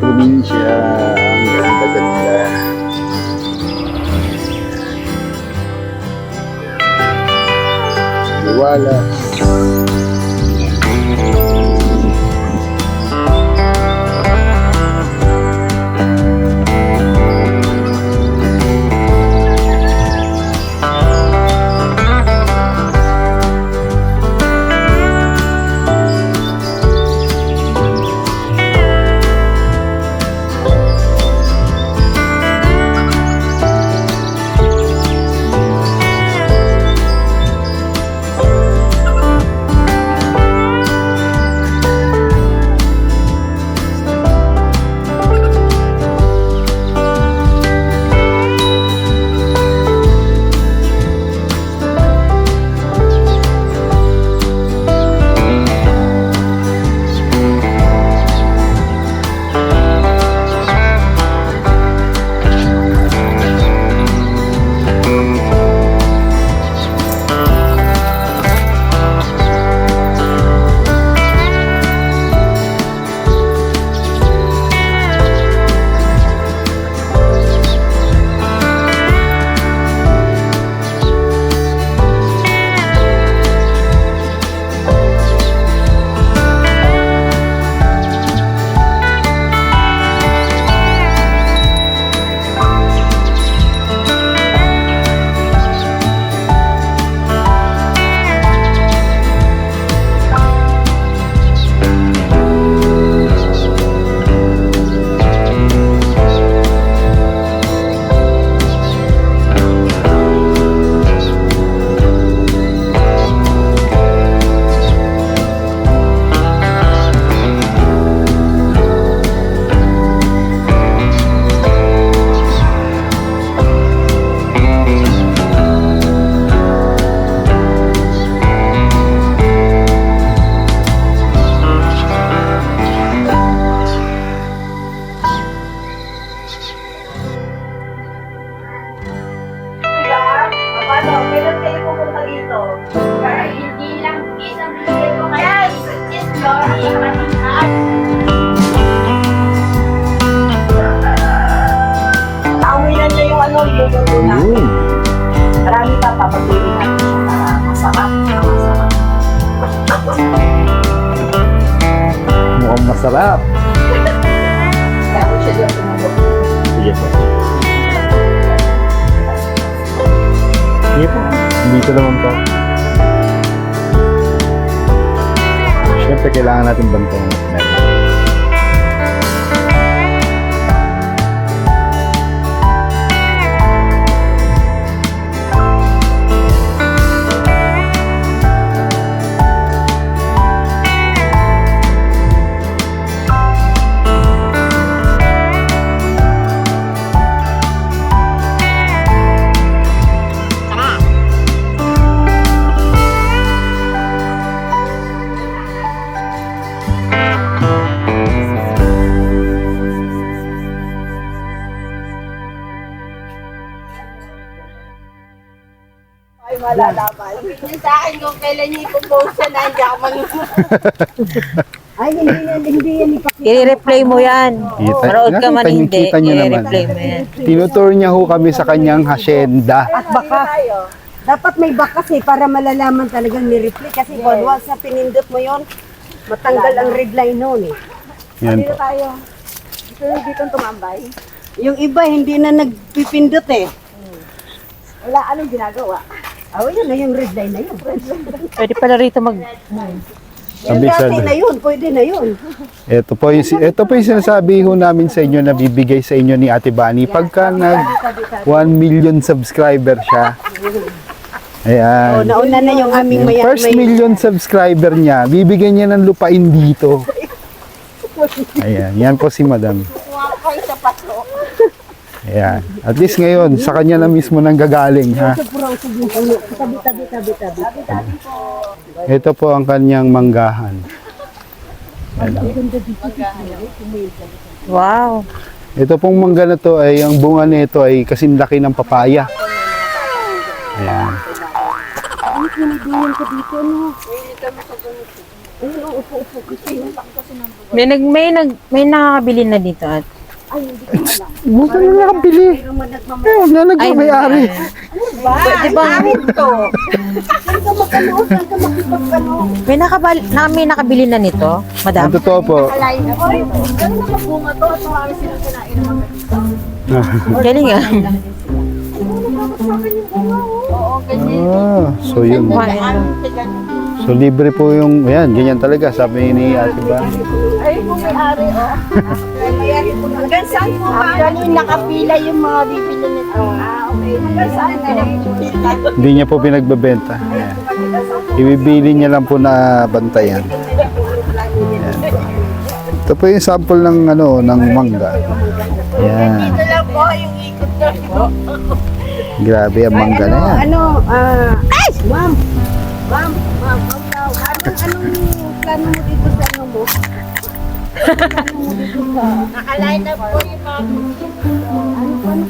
probinsya. Ang ganda-ganda. Liwala. Yun. Marami pa, papatuloy natin siya para masarap. Mukhang masarap. Kaya ako siya tumulog. Sige po. Sige po. Dito naman po. Siyempre, kailangan natin bantayan. Ay, malalaman. Sabihin sa akin kung kailan niya i-compose siya na hindi ako manunod. Ay, hindi yan, hindi yan ipakita. I-replay mo yan. Kita, Manood ka man hindi, kita niyo naman. i-replay mo yan. Tinutour niya ho kami sa kanyang hasyenda. At baka, dapat may bakas eh, para malalaman talagang ni-replay. Kasi yeah. once na pinindot mo yon matanggal ang red line noon eh. Yan po. tayo. Dito, dito tumambay. Yung iba, hindi na nagpipindot eh. Wala anong ginagawa. Oh, yun na yung red line na yun. Pwede pala rito mag... Sabi sa- na yun, pwede na yun. Ito po, yung, ito po yung sinasabi ho namin sa inyo na bibigay sa inyo ni Ate Bani pagka nag 1 million subscriber siya. Oh, Ayan. nauna na yung aming Yung maya. first million subscriber niya, bibigyan niya ng lupain dito. Ayan, yan po si Madam. Wakay sa patro. Ayan. At least ngayon, sa kanya na mismo nang gagaling, ha? Ito po ang kanyang manggahan. Wow. Ito pong mangga na to ay, ang bunga nito ay kasing laki ng papaya. Ayan. May nag may nag may nakakabili na dito at. Ay, hindi ko alam. Huwag ka na nakabili. Eh, huwag na nagmamayari. Ba? Pwede ba? Amin to. Saan ka magkano? Saan ka makipagkano? May nakabal na may nakabili na nito, Ang madam. totoo po. Alay na po. Ganun na magbunga to. At marami silang kinain dito. Galing ah. Oo, ganyan. Ah, so yun. So libre po yung, ayan, ganyan talaga, sabi ni Ate ba? Ay, kung may ari, oh. Hanggang saan po ba? Actually, nakapila yung mga bibili nito. Ah, okay. Hanggang saan pinapila? Hindi niya po pinagbebenta. Ayan. Ibibili niya lang po na bantayan. Ayan po. Ito po yung sample ng ano, ng mangga. Ayan. Ito lang po yung ikot na po. Grabe ang mangga na yan. Ano, ah, ma'am, ma'am, ma'am, ma'am, daw. anong, anong plano mo dito sa ano mo? Nakaline na po yung mga Ano,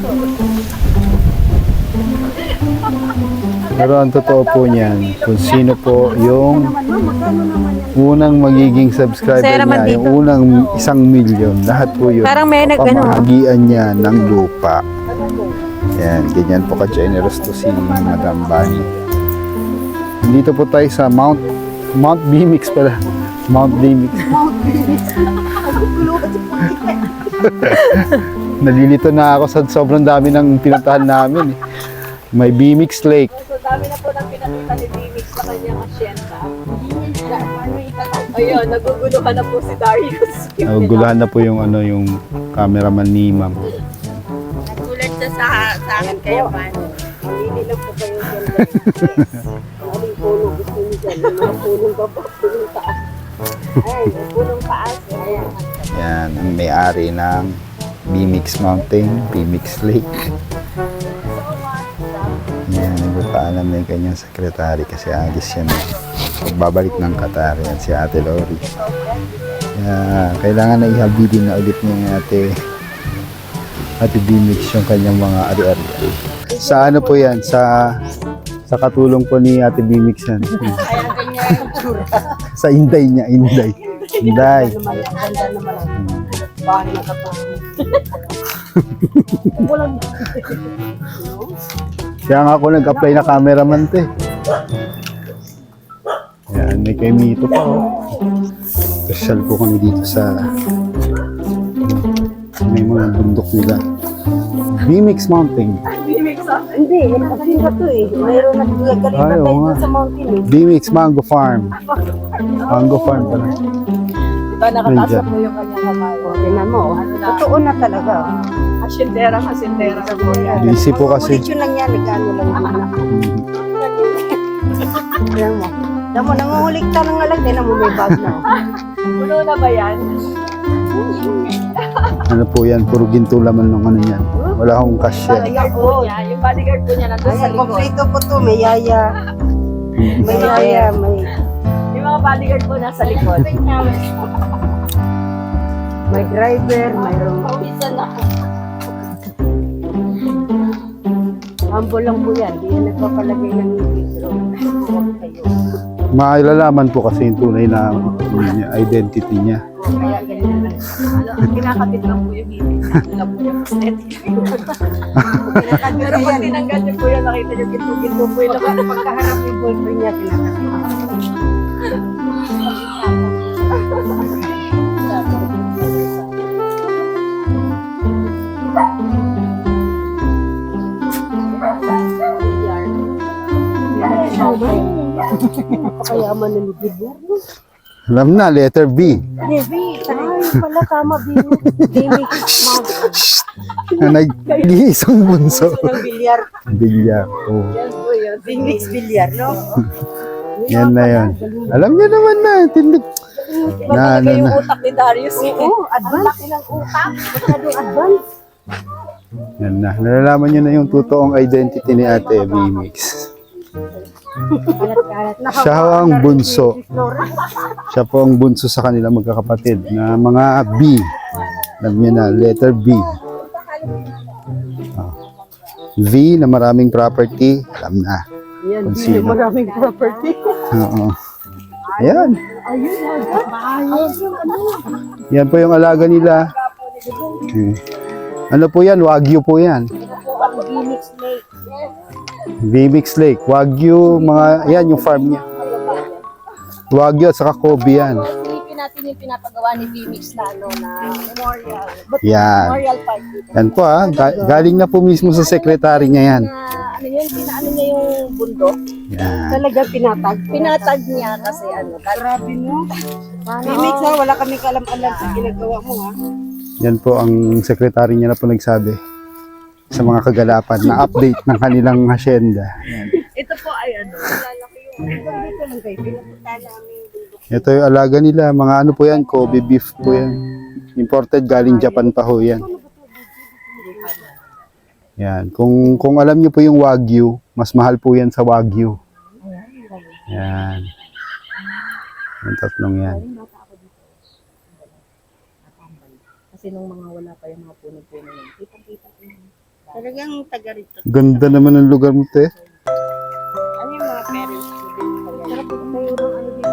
po? Pero ang totoo po niyan, kung sino po yung unang magiging subscriber Sir, naman niya, yung dito. unang isang milyon, lahat po yun. Parang may nag ano. pamahagian niya ng lupa. Yan, ganyan po ka-generous to si Madam Bani. Dito po tayo sa Mount Mount Bimix pala. Mount Bimix. Nalilito na ako sa sobrang dami ng pinuntahan namin. eh. May Bimix Lake. So, dami na po ng pinakita ni Bimix sa kanyang asyenda. Ayun, naguguluhan na po si Darius. Naguguluhan na po yung ano yung cameraman ni Ma'am. Nagulat siya sa, sa akin kayo, paano? Mamili lang po kayo dyan. Maraming puno gusto niyo dyan. Yung mga punong baba, punong taas. Yan, ang may-ari ng Bimix Mountain, Bimix Lake. Yan, nagpapaalam na yung kanyang sekretary kasi agis yan. eh. Pagbabalik ng Qatar, yan si Ate Lori. Kaya kailangan na ihabidin na ulit yung Ate Ate Bimix yung kanyang mga ari-ari. Sa ano po yan? Sa sa katulong po ni Ate Bimix yan. Sa inday niya, inday. Inday. Bahay na. Walang Kaya nga ako nag-apply na cameraman te. Yan, may kay Mito pa. Special po kami dito sa may mga bundok nila. Bimix Mountain. Hindi, kasi ba to eh. Mayroon na galing Ay, oo nga. sa mountain eh. Bimix Mango Farm. Mango Farm pala. Diba nakataas mo yung kanyang kamay? O, tinan mo. oh. Totoo na talaga. Asindera, asindera sa buhay. Busy po kasi. Ulit yun lang yan, nagano lang yun. Tinan mo. Tinan mo, nangungulik ka ng alag, tinan mo may bag na. Puno na ba yan? Ano po yan? Puro ginto laman ng ano yan. Wala akong cash yan. Bodyguard po niya, yung bodyguard po niya nandun sa likod. Kompleto po to, may yaya. May yaya, may... Yung mga bodyguard po nasa likod. may driver, mayroong... Pawisan ako. Humble lang po yan, di yan nagpapalagay ng libro. Huwag kayo. Mailalaman po kasi yung tunay na ano niya, identity niya. Kaya ganyan. Kinakabit lang po yung ibig. Wala po yung aesthetic. Pero pag tinanggal niyo po yan, nakita niyo ginto-ginto po laman. Pagkaharap yung boyfriend niya, kinakabit. Na ni Bidwar. Alam na, letter B. Devi, ay pala tama, Bini. Bini, mag. Na nag-iisang bunso. Gusto ng bilyar. Bilyar. Oh. Yan po yun. Bilyar, no? Yan na yan. Alam niyo naman na, tindig. Na, ano yung na. utak ni Darius. Oo, advance. Ang laki ng utak. Masyadong advance. Yan na. Nalalaman niyo na yung totoong identity ni Ate Bimix. Siya ho ang bunso. Siya po ang bunso sa kanila magkakapatid na mga B. Alam niyo na, letter B. Ah. V na maraming property, alam na. Yan, Bini, sino. maraming property. Oo. Ayan. Yung ano. Yan po yung alaga nila. Hmm. Ano po yan? Wagyu po yan. Vmix Lake. Wagyu, mga, yan yung farm niya. Wagyu at saka Kobe yan. Silipin natin yung pinapagawa ni Vmix na ano na memorial. But Yan. memorial park dito. Yan po ah. Ga- galing na po mismo sa sekretary niya yan. Na, ano yun, pinaano niya yung bundok. Yan. Talaga pinatag. Pinatag niya kasi ano. Grabe no. Vmix ha, wala kami kalam-alam sa ginagawa mo ha. Yan po ang sekretary niya na po nagsabi sa mga kagalapan na update ng kanilang hacienda. Ito po ay ano. Lalaki yung dito lang kayo. Pinapunta namin. Ito yung alaga nila. Mga ano po yan, Kobe beef po yan. Imported galing Japan pa ho yan. Yan. Kung, kung alam niyo po yung Wagyu, mas mahal po yan sa Wagyu. Yan. Yung tatlong yan. Kasi nung mga wala pa yung mga puno-puno yun. Ko yun. Talagang taga rito. Ganda naman ng lugar mo, te. Ano yung mga parents ko din? Sarap po tayo ng ano dito.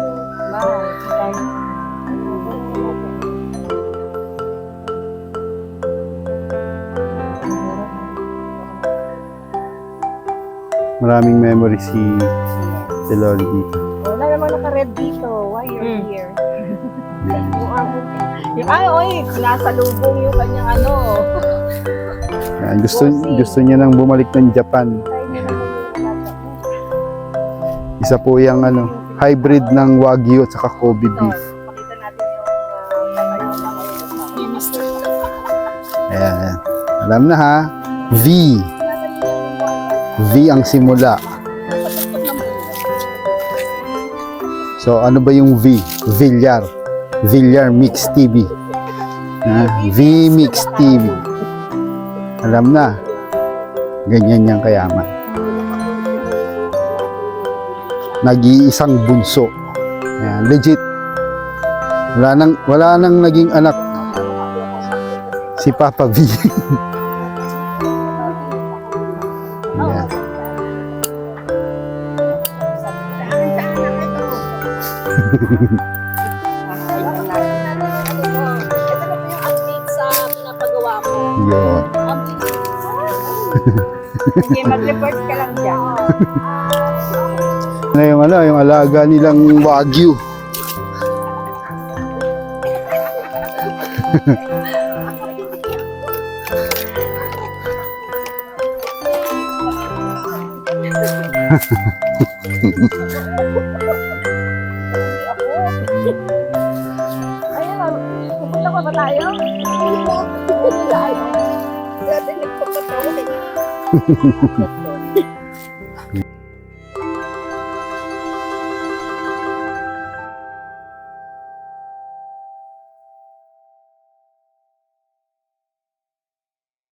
Maraming memory si si Loli dito. Wala namang naka-red dito. Why you're here? yung. Yung, ay, oy, nasa lubong yung kanyang ano. Yan. Gusto, gusto niya nang bumalik ng Japan. Isa po yung ano, hybrid ng Wagyu at saka Kobe beef. Ayan, ayan. Alam na ha. V. V ang simula. So, ano ba yung V? Villar. Villar Mix TV. Ha? V Mix TV. Alam na. Ganyan niyang kayaman. Nag-iisang bunso. Ayan, legit. Wala nang, wala nang naging anak si Papa V. Ayan. Ito Sige, mag-report ka lang dyan. Na yung ano, yung alaga nilang Wagyu. Ayun, pupunta pa ba tayo? Wala. Dati Không.